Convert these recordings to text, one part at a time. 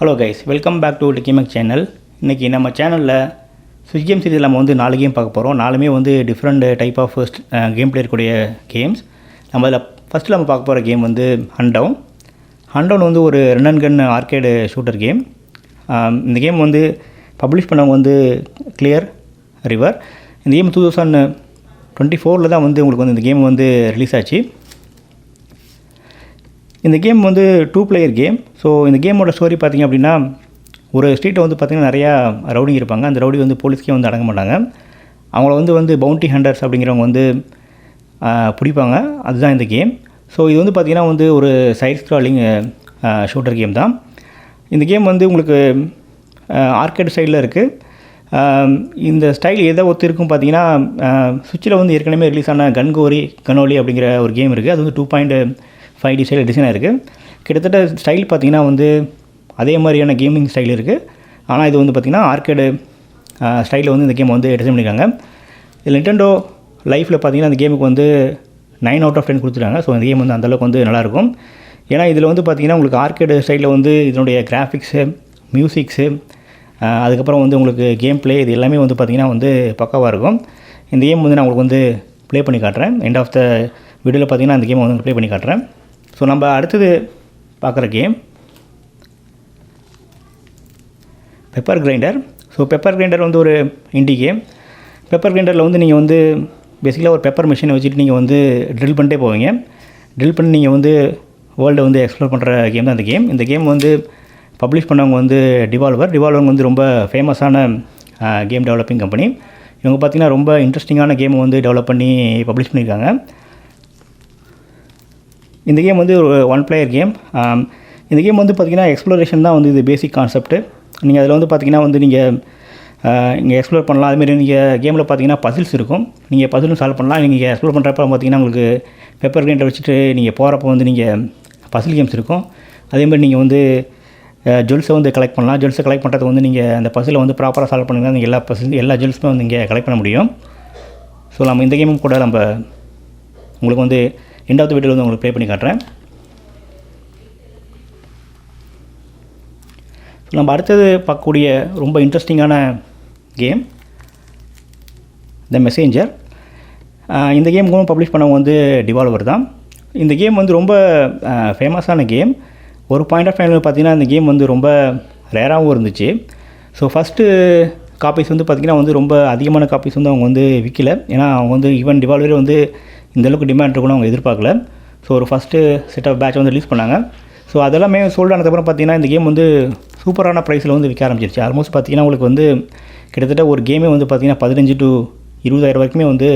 Hello guys welcome back to டிகிமெக் channel இன்றைக்கி நம்ம சேனலில் ஸ்விட்ச் கேம் சீரிஸ் நம்ம வந்து நாலு கேம் பார்க்க போகிறோம் நாலுமே வந்து different type of game play இருக்கக்கூடிய கேம்ஸ் நம்ம அதில் ஃபஸ்ட்டு நம்ம பார்க்க போகிற கேம் வந்து ஹண்டவுன் ஹண்டவுன் வந்து ஒரு run gun arcade shooter game இந்த கேம் வந்து பப்ளிஷ் பண்ணவங்க வந்து கிளியர் ரிவர் இந்த கேம் டூ தௌசண்ட் டுவெண்ட்டி ஃபோரில் தான் வந்து உங்களுக்கு வந்து இந்த கேம் வந்து ரிலீஸ் ஆச்சு. இந்த கேம் வந்து டூ பிளேயர் கேம் ஸோ இந்த கேமோட ஸ்டோரி பார்த்திங்க அப்படின்னா ஒரு ஸ்ட்ரீட்டை வந்து பார்த்திங்கன்னா நிறையா ரவுடிங் இருப்பாங்க. அந்த ரவுடி வந்து போலீஸ்க்கே வந்து அடங்க மாட்டாங்க. அவங்கள வந்து வந்து பவுண்டி ஹண்டர்ஸ் அப்படிங்கிறவங்க வந்து பிடிப்பாங்க. அதுதான் இந்த கேம் ஸோ இது வந்து பார்த்திங்கன்னா வந்து ஒரு சைட் ஸ்க்ராலிங் ஷூட்டர் கேம் தான். இந்த கேம் வந்து உங்களுக்கு ஆர்கேட் சைடில் இருக்குது இந்த ஸ்டைல் எதை ஒத்து இருக்கும் பார்த்தீங்கன்னா சுவிட்சில் வந்து ஏற்கனவே ரிலீஸ் ஆன கன்கோரி கனோலி அப்படிங்கிற ஒரு கேம் இருக்குது அது வந்து two point five D style design இருக்குது கிட்டத்தட்ட ஸ்டைல் பார்த்தீங்கன்னா வந்து அதே மாதிரியான கேமிங் ஸ்டைல் இருக்குது ஆனால் இது வந்து பார்த்திங்கன்னா ஆர்கேடு ஸ்டைலில் வந்து இந்த கேம் வந்து டிசைன் பண்ணியிருக்காங்க இதில் நிட்டண்டோ லைஃப்பில் பார்த்தீங்கன்னா அந்த கேமுக்கு வந்து நைன் அவுட் ஆஃப் டென் கொடுத்துருக்காங்க ஸோ இந்த கேம் வந்து அந்தளவுக்கு வந்து நல்லாயிருக்கும் ஏன்னா இதில் வந்து பார்த்திங்கன்னா உங்களுக்கு ஆர்கேடு ஸ்டைலில் வந்து இதனுடைய கிராஃபிக்ஸு மியூசிக்ஸு அதுக்கப்புறம் வந்து உங்களுக்கு கேம் ப்ளே இது எல்லாமே வந்து பார்த்திங்கன்னா வந்து பக்காவாக இருக்கும். இந்த கேம் வந்து நான் உங்களுக்கு வந்து ப்ளே பண்ணி காட்டுறேன். எண்ட் ஆஃப் த வீடியோவில் பார்த்தீங்கன்னா அந்த கேமை வந்து ப்ளே பண்ணி காட்டுறேன். ஸோ நம்ம அடுத்தது பார்க்குற game pepper grinder so pepper grinder வந்து ஒரு இண்டி கேம் பெப்பர் கிரைண்டரில் வந்து நீங்கள் வந்து பேசிக்கலாக ஒரு பெப்பர் மிஷினை வச்சுட்டு நீங்கள் வந்து ட்ரில் பண்ணிட்டே போவீங்க. ட்ரில் பண்ணி நீங்கள் வந்து வேர்ல்டை வந்து எக்ஸ்ப்ளோர் பண்ணுற கேம் தான் இந்த கேம் இந்த கேம் வந்து பப்ளிஷ் பண்ணவங்க வந்து டிவால்வர் டிவால்வர் வந்து ரொம்ப ஃபேமஸான கேம் டெவலப்பிங் கம்பெனி இவங்க பார்த்தீங்கன்னா ரொம்ப இன்ட்ரெஸ்டிங்கான கேமை வந்து டெவலப் பண்ணி பப்ளிஷ் பண்ணியிருக்காங்க. இந்த கேம் வந்து ஒரு ஒன் பிளேயர் கேம் இந்த கேம் வந்து பார்த்திங்கன்னா எக்ஸ்ப்ளோரேஷன் தான் வந்து இது பேசிக் கான்செப்ட் நீங்கள் அதில் வந்து பார்த்தீங்கன்னா வந்து நீங்கள் இங்கே uh, எக்ஸ்ப்ளோர் பண்ணலாம். அதுமாரி நீங்கள் கேமில் பார்த்தீங்கன்னா பசில்ஸ் இருக்கும். நீங்கள் பசிலும் சால்வ் பண்ணலாம். நீங்கள் எக்ஸ்ப்ளோர் பண்ணுறப்ப பார்த்தீங்கன்னா உங்களுக்கு பெப்பர் கிரைண்டர் வச்சுட்டு நீங்கள் போகிறப்ப வந்து நீங்கள் பசில் கேம்ஸ் இருக்கும். அதேமாதிரி நீங்கள் வந்து uh, ஜுவல்ஸை வந்து கலெக்ட் பண்ணலாம். ஜுவல்ஸை கலெக்ட் பண்ணுறது வந்து நீங்கள் அந்த பசிலை வந்து ப்ராப்பராக சால்வ் பண்ணுங்கள் நீங்கள் எல்லா பசில் எல்லா ஜுவல்ஸுமே வந்து இங்கே கலெக்ட் பண்ண முடியும். ஸோ நம்ம இந்த கேமும் கூட நம்ம உங்களுக்கு வந்து ரெண்டாவது வீடியோவில் வந்து உங்களுக்கு ப்ளே பண்ணி காட்டுறேன். நம்ம அடுத்தது பார்க்கக்கூடிய ரொம்ப இன்ட்ரெஸ்டிங்கான கேம் த மெசேஞ்சர் இந்த கேம் கூட பப்ளிஷ் பண்ணவங்க வந்து டிவால்வர் தான். இந்த கேம் வந்து ரொம்ப ஃபேமஸான கேம் ஒரு பாயிண்ட் ஆஃப் டைமில் பார்த்தீங்கன்னா இந்த கேம் வந்து ரொம்ப ரேராகவும் இருந்துச்சு. ஸோ ஃபஸ்ட்டு காப்பீஸ் வந்து பார்த்திங்கன்னா வந்து ரொம்ப அதிகமான காப்பீஸ் வந்து அவங்க வந்து விற்கல ஏன்னா அவங்க வந்து ஈவன் டிவால்வரே வந்து இந்த அளவுக்கு டிமாண்ட் இருக்கணும் அவங்க எதிர்பார்க்கல. ஸோ ஒரு ஃபஸ்ட்டு செட் ஆஃப் பேட்ச் வந்து ரிலீஸ் பண்ணாங்க. ஸோ அதெல்லாமே சோல்ட் ஆனதுக்கப்புறம் பார்த்தீங்கன்னா இந்த கேம் வந்து சூப்பரான ப்ரைஸில் வந்து விற்க ஆரம்பிச்சிருச்சு. ஆல்மோஸ்ட் பார்த்தீங்கன்னா உங்களுக்கு வந்து கிட்டத்தட்ட ஒரு கேமே வந்து பார்த்திங்கன்னா பதினஞ்சு டு இருபதாயிரம் வரைக்குமே வந்து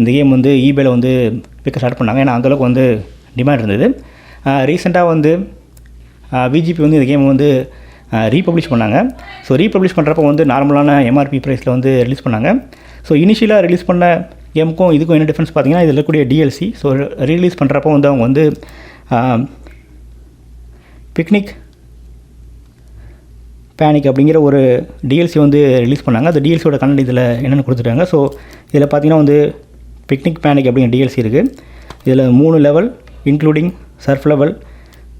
இந்த கேம் வந்து ஈபேல வந்து விற்க ஸ்டார்ட் பண்ணாங்க. ஏன்னா அந்தளவுக்கு வந்து டிமாண்ட் இருந்தது. ரீசெண்டாக வந்து விஜிபி வந்து இந்த கேம் வந்து ரீபப்ளிஷ் பண்ணாங்க. ஸோ ரீபப்ளிஷ் பண்ணுறப்ப வந்து நார்மலான எம்ஆர்பி ப்ரைஸில் வந்து ரிலீஸ் பண்ணாங்க. ஸோ இனிஷியலாக ரிலீஸ் பண்ண கேமுக்கும் இதுக்கும் என்ன டிஃப்ரென்ஸ் பார்த்தீங்கன்னா இதில் இருக்கக்கூடிய டிஎல்சி ஸோ ரிலீஸ் பண்ணுறப்போ வந்து அவங்க வந்து பிக்னிக் பேனிக் அப்படிங்கிற ஒரு டிஎல்சி வந்து ரிலீஸ் பண்ணாங்க. அந்த டிஎல்சியோட கண்டென்ட் இதில் என்னென்னு கொடுத்துட்டாங்க. ஸோ இதில் பார்த்தீங்கன்னா வந்து பிக்னிக் பேனிக் அப்படிங்கிற டிஎல்சி இருக்குது இதில் மூணு level including surf level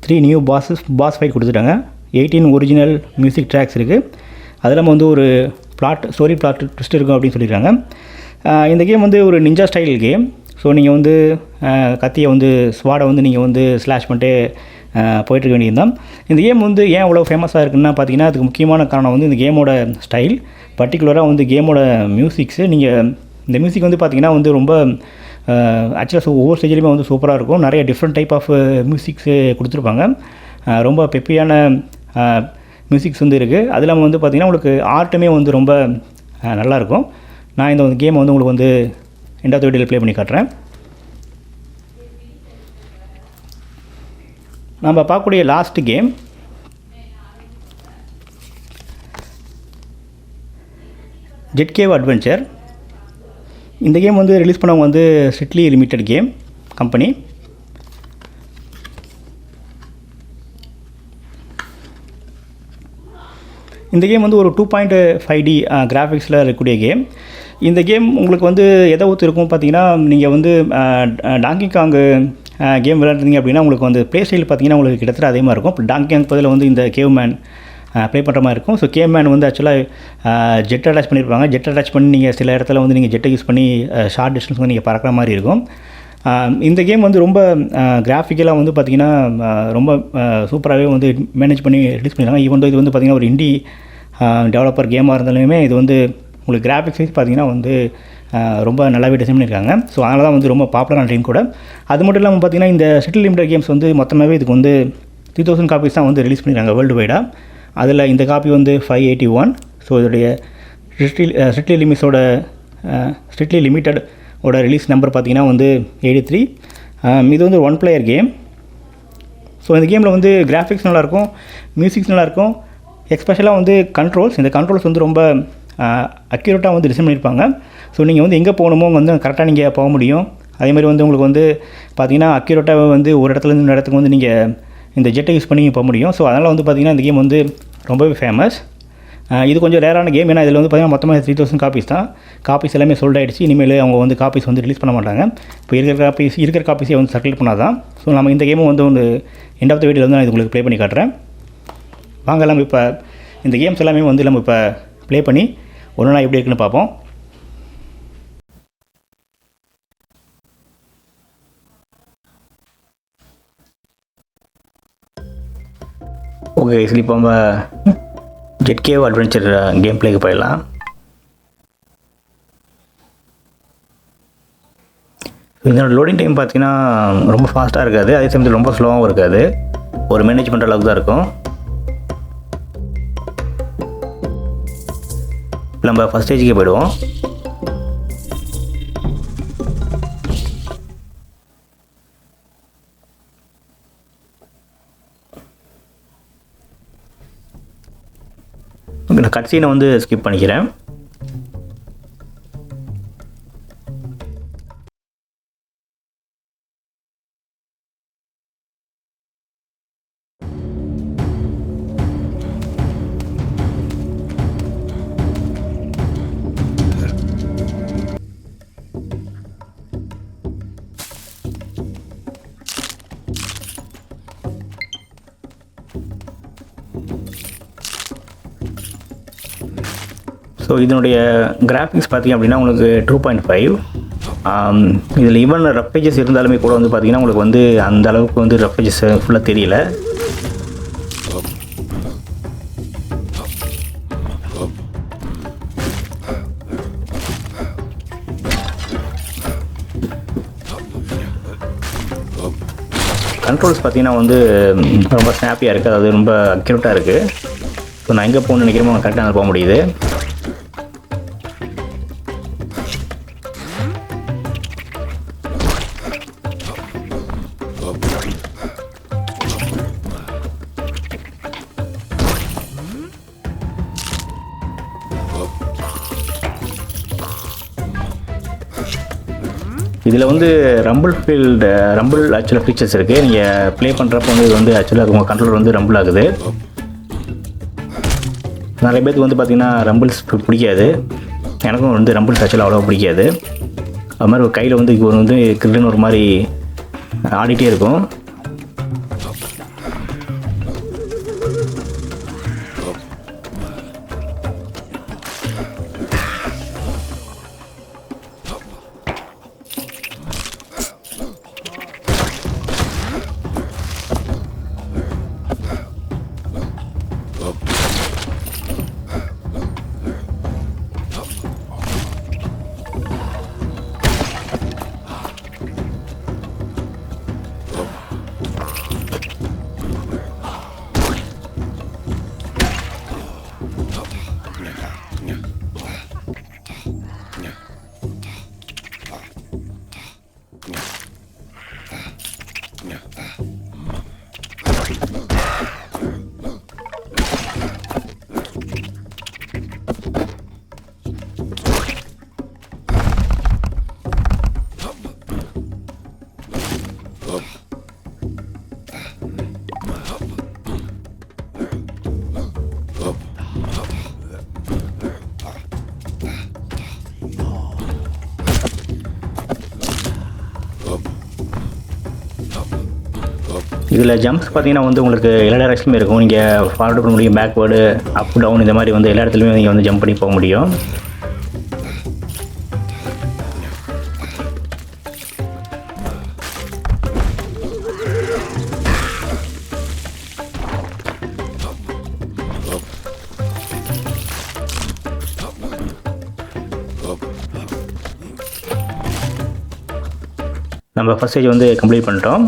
three new bosses boss fight கொடுத்துட்டாங்க. எயிட்டீன் ஒரிஜினல் மியூசிக் ட்ராக்ஸ் இருக்குது அது இல்லாமல் வந்து ஒரு பிளாட் ஸ்டோரி பிளாட் ட்விஸ்ட் இருக்கும் அப்படின்னு சொல்லியிருக்காங்க. இந்த கேம் வந்து ஒரு நிஞ்சா ஸ்டைல் கேம் ஸோ நீங்கள் வந்து கத்தியை வந்து ஸ்வாடை வந்து நீங்கள் வந்து ஸ்லாஷ் பண்ணிட்டு போயிட்டு இருக்க வேண்டியது தான். இந்த கேம் வந்து ஏன் அவ்வளோ ஃபேமஸாக இருக்குன்னா பார்த்தீங்கன்னா அதுக்கு முக்கியமான காரணம் வந்து இந்த கேமோட ஸ்டைல் பர்டிகுலராக வந்து கேமோட மியூசிக்ஸு நீங்கள் இந்த மியூசிக் வந்து பார்த்தீங்கன்னா வந்து ரொம்ப ஆக்சுவலாக ஒவ்வொரு ஸ்டேஜ்லேயுமே வந்து சூப்பராக இருக்கும். நிறைய டிஃப்ரெண்ட் டைப் ஆஃப் மியூசிக்ஸு கொடுத்துருப்பாங்க. ரொம்ப பெப்பியான மியூசிக்ஸ் வந்து இருக்குது அது இல்லாமல் வந்து பார்த்திங்கன்னா உங்களுக்கு ஆர்ட்டுமே வந்து ரொம்ப நல்லாயிருக்கும் நான் இந்த கேமை வந்து உங்களுக்கு வந்து ரெண்டாவது வீடியோவில் ப்ளே பண்ணி காட்டுறேன். நம்ம பார்க்கக்கூடிய last game jet cave adventure இந்த கேம் வந்து ரிலீஸ் பண்ணவங்க வந்து ஸ்ட்ரிக்ட்லி லிமிட்டட் கேம் கம்பெனி இந்த கேம் வந்து ஒரு டூ பாயிண்ட் ஃபைவ் டி கிராஃபிக்ஸில் இருக்கக்கூடிய கேம் இந்த கேம் உங்களுக்கு வந்து எதை ஒத்து இருக்கும் பார்த்தீங்கன்னா நீங்கள் வந்து டாங்கி காங்கு கேம் விளையாடுறீங்க அப்படின்னா உங்களுக்கு வந்து ப்ளே ஸ்டைல் பார்த்தீங்கன்னா உங்களுக்கு கிட்டத்தட்ட அதே மாதிரி இருக்கும். இப்போ டாங்கி காங் பதில் வந்து இந்த கேவ் மேன் ப்ளே பண்ணுற மாதிரி இருக்கும். ஸோ கேம் மேன் வந்து ஆக்சுவலாக ஜெட் அட்டாச் பண்ணியிருப்பாங்க ஜெட் அட்டாச் பண்ணி நீங்கள் சில இடத்துல வந்து நீங்கள் ஜெட்டை யூஸ் பண்ணி ஷார்ட் டிஸ்டன்ஸ் வந்து நீங்கள் பறக்கிற மாதிரி இருக்கும். இந்த கேம் வந்து ரொம்ப கிராஃபிக்கலாக வந்து பார்த்திங்கன்னா ரொம்ப சூப்பராகவே வந்து மேனேஜ் பண்ணி ரிலீஸ் பண்ணியிருக்காங்க ஈவன் இது வந்து பார்த்திங்கன்னா ஒரு இண்டி டெவலப்பர் கேமாக இருந்தாலுமே இது வந்து உங்களுக்கு கிராஃபிக்ஸ் வைஸ் பார்த்தீங்கன்னா வந்து ரொம்ப நல்லாவே டிசைன் பண்ணியிருக்காங்க ஸோ அதனால தான் வந்து ரொம்ப பாப்புலரான டீம் கூட. அது மட்டும் இல்லாமல் பார்த்தீங்கன்னா இந்த சிட்டில் லிமிடெட் கேம்ஸ் வந்து மொத்தமாகவே இதுக்கு வந்து த்ரீ தௌசண்ட் காப்பீஸ் தான் வந்து ரிலீஸ் பண்ணியிருக்காங்க வேர்ல்டு வைடாக அதில் இந்த காப்பி வந்து ஃபைவ் எயிட்டி ஒன் ஸோ இதோடைய ஸ்ட்ரிக்ட்லி ஸ்ட்ரிக்ட்லி லிமிட்ஸோட ஸ்ட்ரிக்ட்லி லிமிட்டட் ஓட ரிலீஸ் நம்பர் பார்த்தீங்கன்னா வந்து எயிட்டி த்ரீ இது வந்து ஒன் பிளேயர் கேம் ஸோ இந்த கேமில் வந்து கிராஃபிக்ஸ் நல்லாயிருக்கும் மியூசிக்ஸ் நல்லாயிருக்கும் எக்ஸ்பெஷலாக வந்து கண்ட்ரோல்ஸ் இந்த கண்ட்ரோல்ஸ் வந்து ரொம்ப அக்யூரேட்டாக வந்து டிசைன் பண்ணியிருப்பாங்க. ஸோ நீங்கள் வந்து எங்கே போகணுமோ வந்து கரெக்டாக நீங்கள் போக முடியும். அதே மாதிரி வந்து உங்களுக்கு வந்து பார்த்திங்கன்னா அக்யூரேட்டாக வந்து ஒரு இடத்துலேருந்து இன்னொரு இடத்துக்கு வந்து நீங்கள் இந்த ஜெட்டை யூஸ் பண்ணி போக முடியும். ஸோ அதனால் வந்து பார்த்திங்கன்னா இந்த கேம் வந்து ரொம்பவே ஃபேமஸ் இது கொஞ்சம் ரேரான கேம் ஏன்னா இதில் வந்து பார்த்தீங்கன்னா மொத்தமாக த்ரீ தௌசண்ட் காப்பீஸ் தான். காப்பீஸ் எல்லாமே சோல்ட் ஆகிடுச்சு இனிமேல் அவங்க வந்து காப்பீஸ் வந்து ரிலீஸ் பண்ண மாட்டாங்க. இப்போ இருக்கிற காப்பீஸ் இருக்கிற காப்பீஸே வந்து சர்க்குலேட் பண்ணால் தான் ஸோ நம்ம இந்த கேமும் வந்து ஒன்று எண்ட் ஆஃப் த வீடியோ வந்து நான் இது உங்களுக்கு ப்ளே பண்ணி காட்டுறேன். வாங்க நம்ம இப்போ இந்த கேம்ஸ் எல்லாமே வந்து நம்ம இப்போ ப்ளே பண்ணி ஒன்று எப்படி இருக்குன்னு பார்ப்போம். ஓகே சரி இப்போ நம்ம ஜெட்கேவ் அட்வென்ச்சர் கேம் பிளேக்கு போயிடலாம். இதோட லோடிங் டைம் பார்த்தீங்கன்னா ரொம்ப ஃபாஸ்ட்டாக இருக்காது. அதே சமயத்தில் ரொம்ப ஸ்லோவாகவும் இருக்காது. ஒரு மேனேஜ் பண்ணுற அளவுக்கு தான் இருக்கும். நம்ம ஃபஸ்ட் ஸ்டேஜுக்கே போயிடுவோம். நான் கட்சீனை வந்து ஸ்கிப் பண்ணிக்கிறேன். ஸோ இதனுடைய கிராஃபிக்ஸ் பார்த்தீங்க அப்படின்னா உங்களுக்கு டூ பாயிண்ட் ஃபைவ் இதில் ஈவன் ரப்பேஜஸ் இருந்தாலுமே கூட வந்து பார்த்திங்கன்னா உங்களுக்கு வந்து அந்த அளவுக்கு வந்து ரப்பேஜஸ் ஃபுல்லாக தெரியல. கண்ட்ரோல்ஸ் பார்த்தீங்கன்னா வந்து ரொம்ப ஸ்னாப்பியாக இருக்குது அது ரொம்ப அக்யூரட்டாக இருக்குது ஸோ நான் எங்கே போகணும்னு நினைக்கிறோமோ கரெக்டாக போக முடியுது. இதில் வந்து ரம்பிள் ஃபீல்டு ரம்பிள் ஆக்சுவலாக ஃபீச்சர்ஸ் இருக்குது நீங்கள் ப்ளே பண்ணுறப்போ வந்து இது வந்து ஆக்சுவலாக உங்கள் கண்ட்ரோல் வந்து ரம்பிள் ஆகுது. நிறைய பேருக்கு வந்து பார்த்திங்கன்னா ரம்பிள்ஸ் பிடிக்காது. எனக்கும் வந்து ரம்பிள்ஸ் ஆக்சுவலாக அவ்வளோ பிடிக்காது. அது மாதிரி ஒரு கையில் வந்து ஒரு வந்து கிருன்னு ஒரு மாதிரி ஆடிட்டே இருக்கும். இதில் ஜம்ப்ஸ் பார்த்தீங்கன்னா வந்து உங்களுக்கு எல்லா டேரக்ஷனுமே இருக்கும். நீங்கள் ஃபார்வர்டு பண்ண முடியும் பேக்வேர்டு அப் டவுன் இந்த மாதிரி வந்து எல்லா இடத்துலையுமே நீங்கள் வந்து ஜம்ப் பண்ணி போக முடியும். நம்ம ஃபஸ்ட் ஸ்டேஜ் வந்து கம்ப்ளீட் பண்ணிட்டோம்.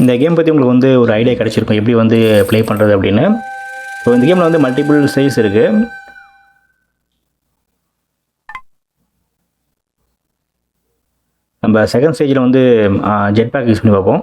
இந்த கேம் பற்றி உங்களுக்கு வந்து ஒரு ஐடியா கிடச்சிருக்கும். எப்படி வந்து ப்ளே பண்ணுறது அப்படின்னு. ஸோ இந்த கேமில் வந்து மல்டிபிள் சைஸ் இருக்குது நம்ம செகண்ட் ஸ்டேஜில் வந்து ஜெட் பேக் யூஸ் பண்ணி பார்ப்போம்.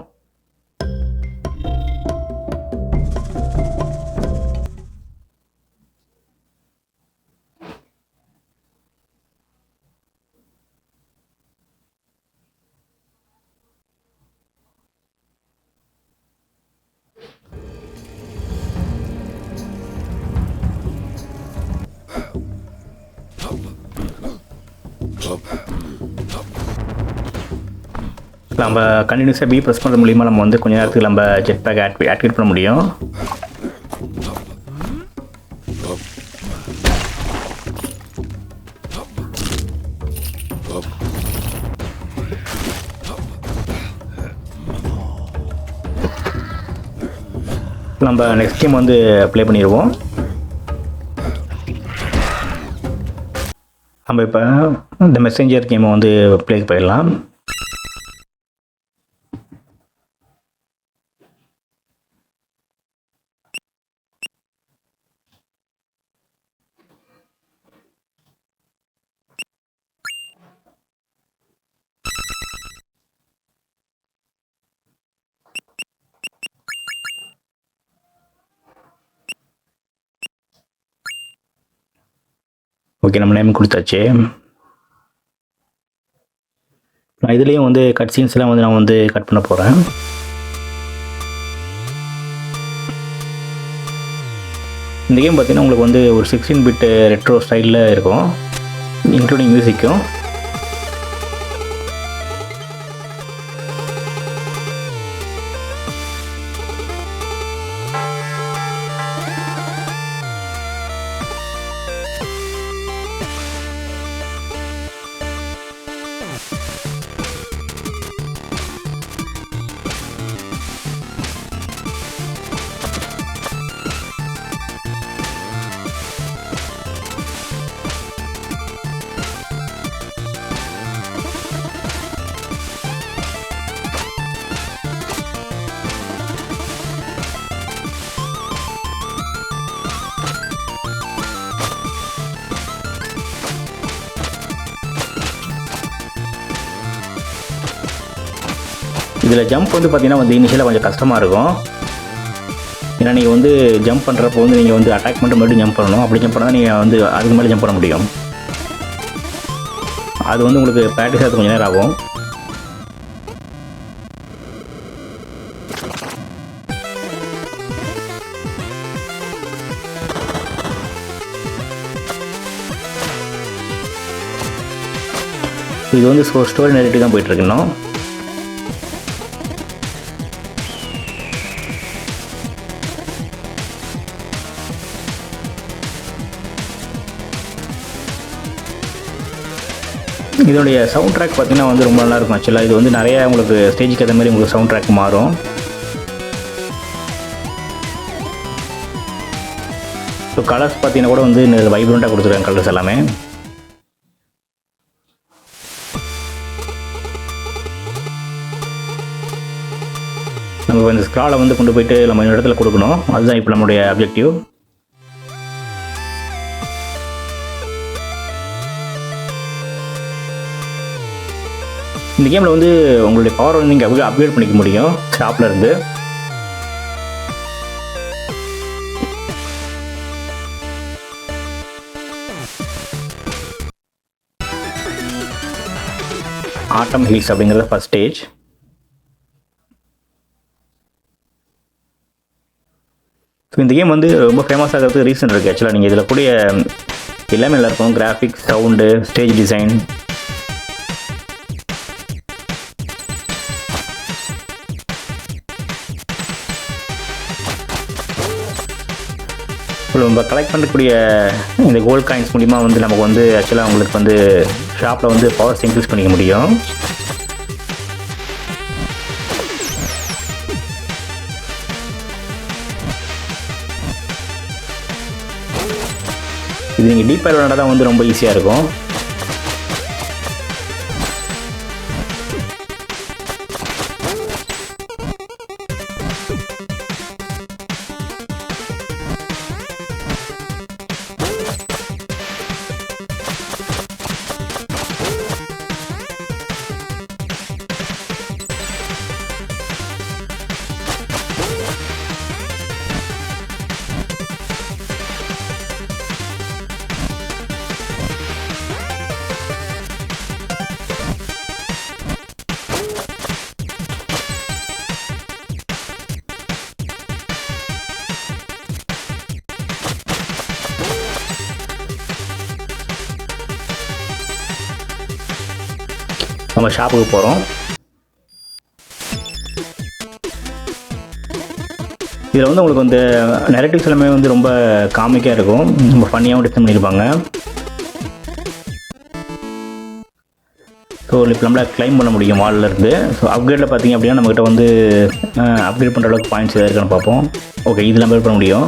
நம்ம கண்டினியூஸாக பி ப்ரெஸ் பண்ணுறது மூலிமா நம்ம வந்து கொஞ்ச நேரத்துக்கு நம்ம ஜெட் பேக் ஆக்டிவேட் ஆக்டிவேட் பண்ண முடியும். நம்ம நெக்ஸ்ட் கேம் வந்து ப்ளே பண்ணிடுவோம் நம்ம இப்போ இந்த மெசேஞ்சர் கேமை வந்து ப்ளே போயிடலாம். ஓகே நம்ம நேம் கொடுத்தாச்சு. நான் இதுலேயும் வந்து கட் சீன்ஸ்லாம் வந்து நான் வந்து கட் பண்ண போகிறேன் இந்த கேம் பார்த்தீங்கன்னா உங்களுக்கு வந்து ஒரு சிக்ஸ்டீன் பிட் ரெட்ரோ ஸ்டைலில் இருக்கும் இன்க்ளூடிங் மியூசிக்கும் இதில் ஜம்ப் வந்து பார்த்தீங்கன்னா வந்து இனிஷியலாக கொஞ்சம் கஷ்டமாக இருக்கும். ஏன்னா நீங்கள் வந்து ஜம்ப் பண்ணுறப்போ வந்து நீங்கள் வந்து அட்டாக் பண்ணுற மறுபடியும் ஜம்ப் பண்ணணும். அப்படி ஜம்ப் பண்ணால் நீங்கள் வந்து அதுக்கு மேலே ஜம்ப் பண்ண முடியும். அது வந்து உங்களுக்கு ப்ராக்டிஸ் ஆகிறது கொஞ்சம் நேரம் ஆகும். இது வந்து ஸ்டோரி நேரிட்டு தான் போயிட்டுருக்கணும் இதோடைய சவுண்ட் ட்ராக் பார்த்தீங்கன்னா வந்து ரொம்ப நல்லா இருக்கும் ஆக்சுவலாக இது வந்து நிறையா உங்களுக்கு ஸ்டேஜுக்கு ஏற்ற மாதிரி உங்களுக்கு சவுண்ட் ட்ராக் மாறும். ஸோ கலர்ஸ் பார்த்தீங்கன்னா கூட வந்து வைப்ரண்ட்டாக கொடுத்துருக்காங்க கலர்ஸ் எல்லாமே. நம்ம இந்த ஸ்க்ராலை வந்து கொண்டு போயிட்டு நம்ம இந்த இடத்துல கொடுக்கணும். அதுதான் இப்போ நம்மளுடைய அப்ஜெக்டிவ் இந்த கேமில் வந்து உங்களுடைய பவர் வந்து நீங்கள் அப்கிரேட் பண்ணிக்க முடியும் ஷாப்பில் இருந்து. ஆட்டம் ஹில்ஸ் அப்படிங்கிறது ஃபஸ்ட் ஸ்டேஜ் ஸோ இந்த கேம் வந்து ரொம்ப ஃபேமஸ் ஆகிறதுக்கு ரீசன் இருக்குது ஆக்சுவலாக நீங்கள் இதில் கூடிய எல்லாமே நல்லாயிருக்கும் கிராஃபிக்ஸ் சவுண்டு ஸ்டேஜ் டிசைன் நம்ம கலெக்ட் பண்ணக்கூடிய இந்த கோல்ட் காயின்ஸ் மூலிமா வந்து நமக்கு வந்து ஆக்சுவலாக உங்களுக்கு வந்து ஷாப்பில் வந்து பவர்ஸ் இன்க்ரீஸ் பண்ணிக்க முடியும். இது நீங்கள் டீப்பாக விளையாட தான் வந்து ரொம்ப ஈஸியாக இருக்கும். நம்ம ஷாப்புக்கு போகிறோம் இதில் வந்து உங்களுக்கு வந்து நெரட்டிவ்ஸ் எல்லாமே வந்து ரொம்ப காமிக்காக இருக்கும். ரொம்ப ஃபன்னியாகவும் டிசைன் பண்ணியிருப்பாங்க. ஸோ இப்போ நம்மளால் கிளைம் பண்ண முடியும் வாலில் இருந்து. ஸோ அப்கிரேடில் பார்த்தீங்க அப்படின்னா நம்மக்கிட்ட வந்து அப்கிரேட் பண்ணுற அளவுக்கு பாயிண்ட்ஸ் எதாவது இருக்கான்னு பார்ப்போம். ஓகே இது அப்கிரேட் பண்ண முடியும்.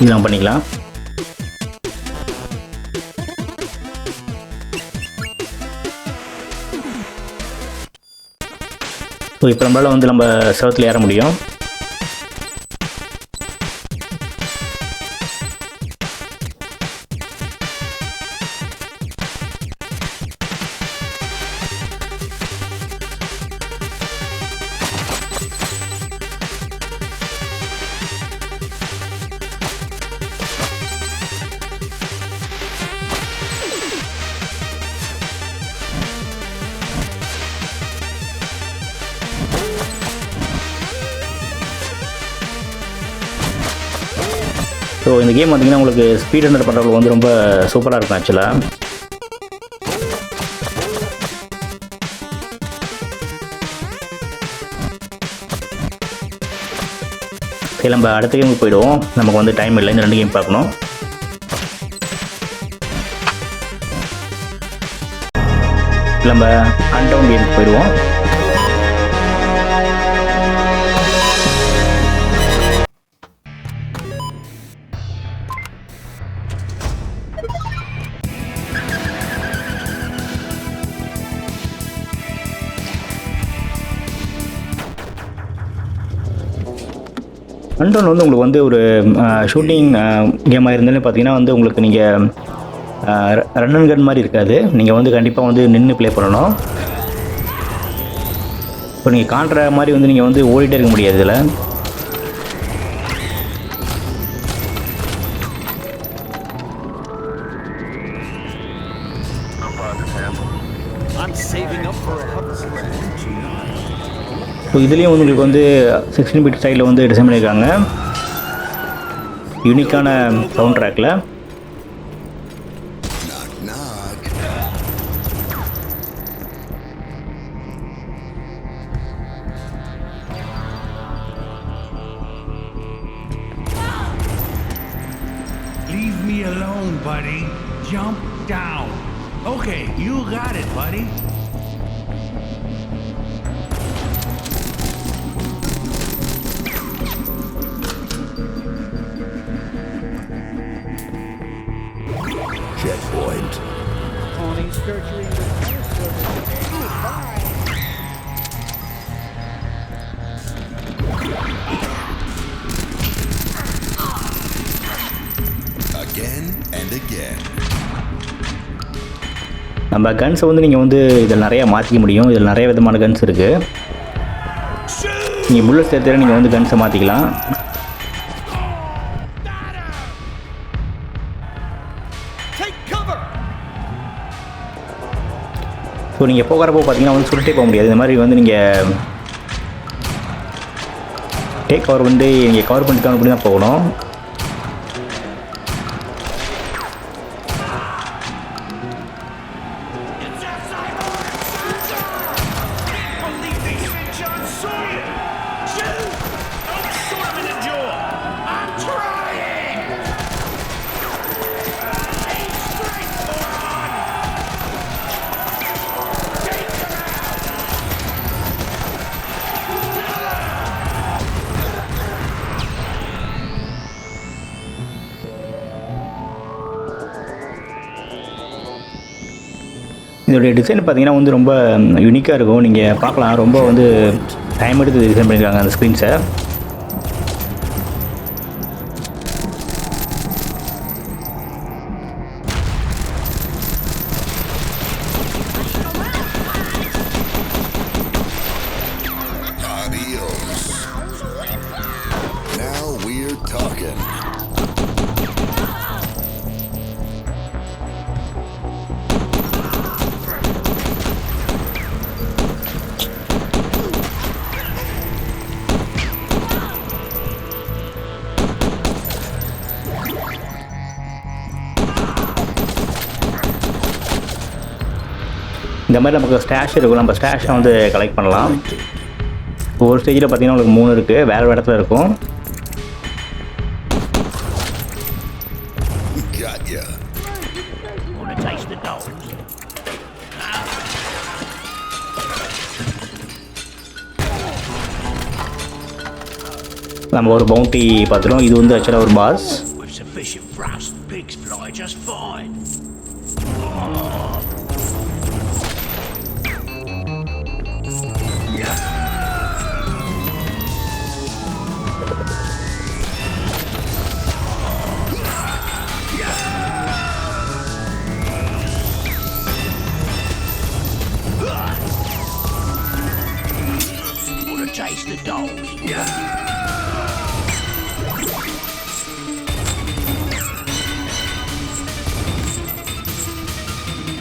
இது நம்ம பண்ணிக்கலாம். ஸோ இப்போ நம்மளால் வந்து நம்ம செவத்தில் ஏற முடியும். இந்த கேம் பார்த்தீங்கன்னா உங்களுக்கு ஸ்பீட் ரன்னர் பண்ணுறவங்களுக்கு வந்து ரொம்ப சூப்பராக இருக்கும் ஆக்சுவலாக சரி நம்ம அடுத்த கேமுக்கு போயிடுவோம். நமக்கு வந்து டைம் இல்லை இந்த ரெண்டு கேம் பார்க்கணும். நம்ம அன்டவுன் கேமுக்கு போயிடுவோம். அன்டவுன் வந்து உங்களுக்கு வந்து ஒரு ஷூட்டிங் கேமாக இருந்தாலும் பார்த்தீங்கன்னா வந்து உங்களுக்கு நீங்கள் ரன் அண்ட் கன் மாதிரி இருக்காது. நீங்கள் வந்து கண்டிப்பாக வந்து நின்று ப்ளே பண்ணணும். இப்போ நீங்கள் காண்ற மாதிரி வந்து நீங்கள் வந்து ஓடிட்டே இருக்க முடியாது இதில். I'm saving up for a hover. So இதுலேயும் வந்து உங்களுக்கு வந்து சிக்ஸ்டீன் பிட் ஸ்டைலில் வந்து டிசைன் பண்ணியிருக்காங்க யூனிக்கான சவுண்ட் ட்ராக்கில் நம்ம கன்ஸை வந்து நீங்கள் வந்து இதில் நிறையா மாற்றிக்க முடியும். இதில் நிறைய விதமான கன்ஸ் இருக்குது நீங்கள் புல்லட் சேர்த்து நீங்கள் வந்து கன்ஸை மாற்றிக்கலாம் ஸோ நீங்கள் போகிறப்போ பார்த்தீங்கன்னா வந்து சுருட்டே போக முடியாது. இந்த மாதிரி வந்து நீங்கள் டேக் கவர் வந்து நீங்கள் கவர் பண்ணிட்டு அப்படி தான் போகணும். இதோடைய டிசைன் பார்த்தீங்கன்னா வந்து ரொம்ப யூனிக்காக இருக்கும். நீங்கள் பார்க்கலாம். ரொம்ப வந்து டைம் எடுத்து டிசைன் பண்ணியிருக்காங்க அந்த ஸ்க்ரீன்ஸை இந்த மாதிரி நமக்கு ஸ்டாஷ் இருக்கும். நம்ம ஸ்டாஷை வந்து கலெக்ட் பண்ணலாம். ஒரு ஸ்டேஜில் பார்த்தீங்கன்னா உங்களுக்கு மூணு இருக்குது வேறு இடத்துல இருக்கும். நம்ம ஒரு பவுண்டி பார்த்துட்டோம் இது வந்து ஆக்சுவலாக ஒரு பாஸ்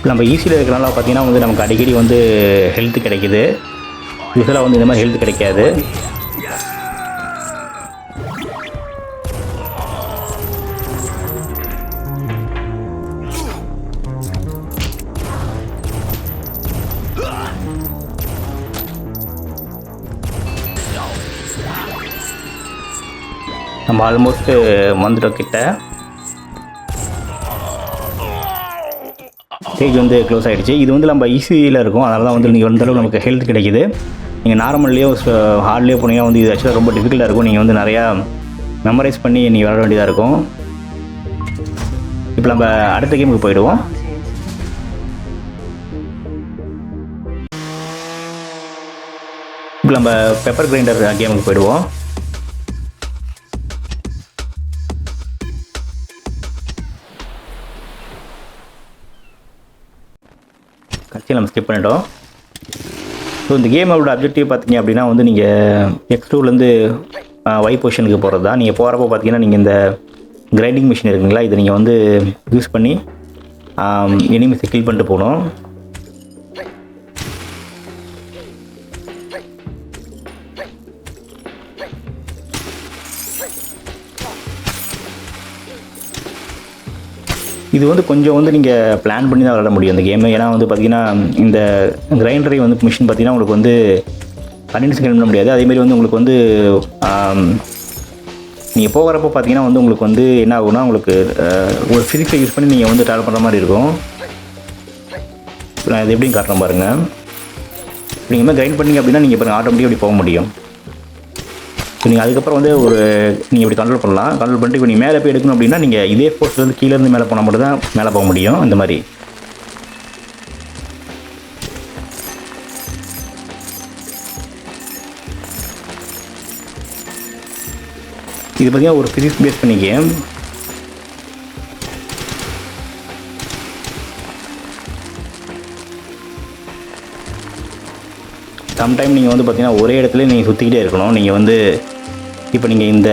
நம்ம ஈஸியில் இருக்கிறனால பார்த்தீங்கன்னா வந்து நமக்கு அடிக்கடி வந்து ஹெல்த் கிடைக்குது. யூஸ்வலாக வந்து இந்த மாதிரி ஹெல்த் கிடைக்காது. நம்ம ஆல்மோஸ்ட்டு வந்துட்டோம் கிட்ட. ஸ்டேஜ் வந்து க்ளோஸ் ஆகிடுச்சு இது வந்து நம்ம ஈஸியில் இருக்கும். அதனால தான் வந்து நீங்கள் வந்த அளவுக்கு நமக்கு ஹெல்த் கிடைக்குது. நீங்கள் நார்மல்லையோ ஹார்ட்லேயோ போனீங்கன்னா வந்து இது ஆக்சுவலாக ரொம்ப டிஃபிகல்ட்டாக இருக்கும். நீங்கள் வந்து நிறையா மெமரைஸ் பண்ணி நீங்கள் விளாட வேண்டியதாக இருக்கும். இப்போ நம்ம அடுத்த கேமுக்கு போயிடுவோம். இப்போ நம்ம பெப்பர் கிரைண்டர் கேமுக்கு போயிடுவோம். கட்சியில் நம்ம ஸ்கிப் பண்ணிட்டோம். ஸோ இந்த கேமோட அப்ஜெக்டிவ் பார்த்தீங்க அப்படின்னா வந்து நீங்கள் எக்ஸ் டூலேருந்து ஒய் பொசிஷனுக்கு போகிறது தான். நீங்கள் போகிறப்போ பார்த்தீங்கன்னா நீங்கள் இந்த கிரைண்டிங் மிஷின் இருக்குங்களா இதை நீங்கள் வந்து யூஸ் பண்ணி எனிமிஸை கில் பண்ணிட்டு போகணும். இது வந்து கொஞ்சம் வந்து நீங்கள் பிளான் பண்ணி தான் விளாட முடியும். இந்த கேமு ஏன்னா வந்து பார்த்தீங்கன்னா இந்த கிரைண்டரை வந்து மிஷின் பார்த்தீங்கன்னா உங்களுக்கு வந்து பன்னெண்டு செகண்ட் பண்ண முடியாது. அதேமாரி வந்து உங்களுக்கு வந்து நீங்கள் போகிறப்போ பார்த்தீங்கன்னா வந்து உங்களுக்கு வந்து என்ன ஆகும்னா உங்களுக்கு ஒரு ஃபிசிக்ஸை யூஸ் பண்ணி நீங்கள் வந்து ட்ராவல் பண்ணுற மாதிரி இருக்கும். நான் இது எப்படின்னு காட்டுறேன் பாருங்கள் நீங்கள் மாதிரி கிரைண்ட் பண்ணீங்க அப்படின்னா நீங்கள் இப்போ ஆட்டோமேட்டிக்காக அப்படி போக முடியும். ஸோ நீங்கள் அதுக்கப்புறம் வந்து ஒரு நீங்கள் இப்படி கண்ட்ரோல் பண்ணலாம். கண்ட்ரோல் பண்ணிட்டு இப்போ நீங்கள் மேலே போய் எடுக்கணும் அப்படின்னா நீங்கள் இதே ஃபோர்ஸ்லேருந்து கீழேருந்து மேலே போனால் மட்டும் தான் மேலே போக முடியும் இந்த மாதிரி. இது பார்த்தீங்கன்னா ஒரு ஃபிசிக்ஸ் பேஸ் பண்ணி கேம் சம்டைம் நீங்கள் வந்து பார்த்தீங்கன்னா ஒரே இடத்துல நீங்கள் சுற்றிக்கிட்டே இருக்கணும். நீங்கள் வந்து இப்போ நீங்கள் இந்த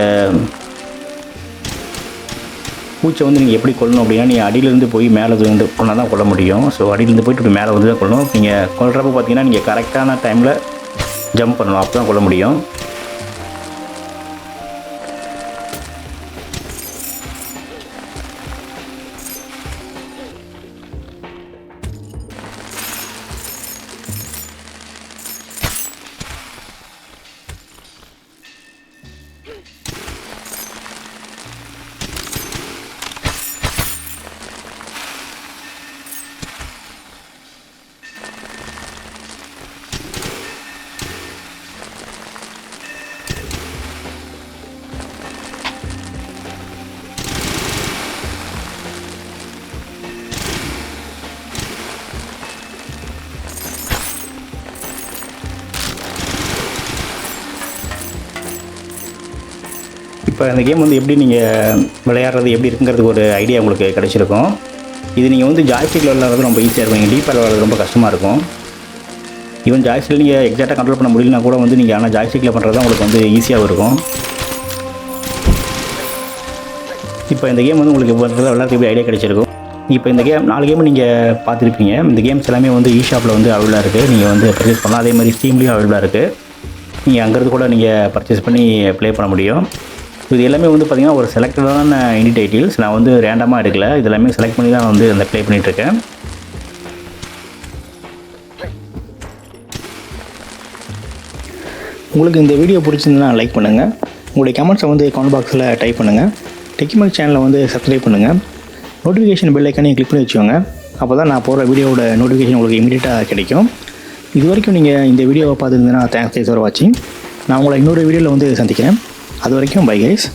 பூச்சை வந்து நீங்கள் எப்படி கொல்லணும் அப்படின்னா நீங்கள் அடியிலேருந்து போய் மேலே வந்து கொண்டா தான் கொல்ல முடியும். ஸோ அடியிலேருந்து போயிட்டு இப்படி மேலே வந்து தான் கொள்ளணும் நீங்கள் கொள்றப்ப பார்த்தீங்கன்னா நீங்கள் கரெக்டான டைமில் ஜம்ப் பண்ணணும். அப்போ தான் கொல்ல முடியும். இப்போ அந்த கேம் வந்து எப்படி நீங்கள் விளையாடுறது எப்படி இருக்குங்கிறதுக்கு ஒரு ஐடியா உங்களுக்கு கிடைச்சிருக்கும். இது நீங்கள் வந்து ஜாய்ஸ்டிக்கில் விளையாடுறது ரொம்ப ஈஸியாக இருக்கும். நீங்கள் டீப்பாக விளையாடுறது ரொம்ப கஷ்டமாக இருக்கும். ஈவன் ஜாய்ஸ்டிக்கில் நீங்கள் எக்ஸாக்டாக கண்ட்ரோல் பண்ண முடியலனா கூட வந்து நீங்கள் ஆனால் ஜாய்ஸ்டிக்கில் பண்ணுறது தான் உங்களுக்கு வந்து ஈஸியாக இருக்கும். இப்போ இந்த கேம் வந்து உங்களுக்கு இப்போ விளையாடுறது எப்படி ஐடியா கிடைச்சிருக்கும்? இப்போ இந்த கேம் நாலு கேம் நீங்கள் பார்த்துருப்பீங்க. இந்த கேம்ஸ் எல்லாமே வந்து இ ஷாப்பில் வந்து அவைலபிளாக இருக்குது நீங்கள் வந்து பர்ச்சேஸ் பண்ணலாம். அதே மாதிரி ஸ்டீம்லேயும் அவைலபிளாக இருக்குது நீங்கள் அங்கேருந்து கூட நீங்கள் பர்ச்சேஸ் பண்ணி ப்ளே பண்ண முடியும். இது எல்லாமே வந்து பார்த்திங்கன்னா ஒரு செலக்டடான இனி டைட்டில்ஸ் நான் வந்து ரேண்டமாக எடுக்கல. இது எல்லாமே செலக்ட் பண்ணி தான் வந்து அந்த ப்ளே பண்ணிகிட்ருக்கேன் உங்களுக்கு இந்த வீடியோ பிடிச்சிருந்தா லைக் பண்ணுங்கள் உங்களுடைய கமெண்ட்ஸை வந்து கமெண்ட் பாக்ஸில் டைப் பண்ணுங்கள் டெக்கிமல் சேனலை வந்து சப்ஸ்கிரைப் பண்ணுங்கள் நோட்டிஃபிகேஷன் பெல் ஐக்கானே கிளிக் பண்ணி வச்சுக்கோங்க. அப்போ தான் நான் போகிற வீடியோவோட நோட்டிஃபிகேஷன் உங்களுக்கு இமீடியட்டாக கிடைக்கும். இது வரைக்கும் நீங்கள் இந்த வீடியோவை பார்த்துருந்தீங்கன்னா தேங்க்ஸ் ஃபார் வாட்சிங் நான் உங்களை இன்னொரு வீடியோவில் வந்து சந்திக்கிறேன். அது வரைக்கும் பை கைஸ்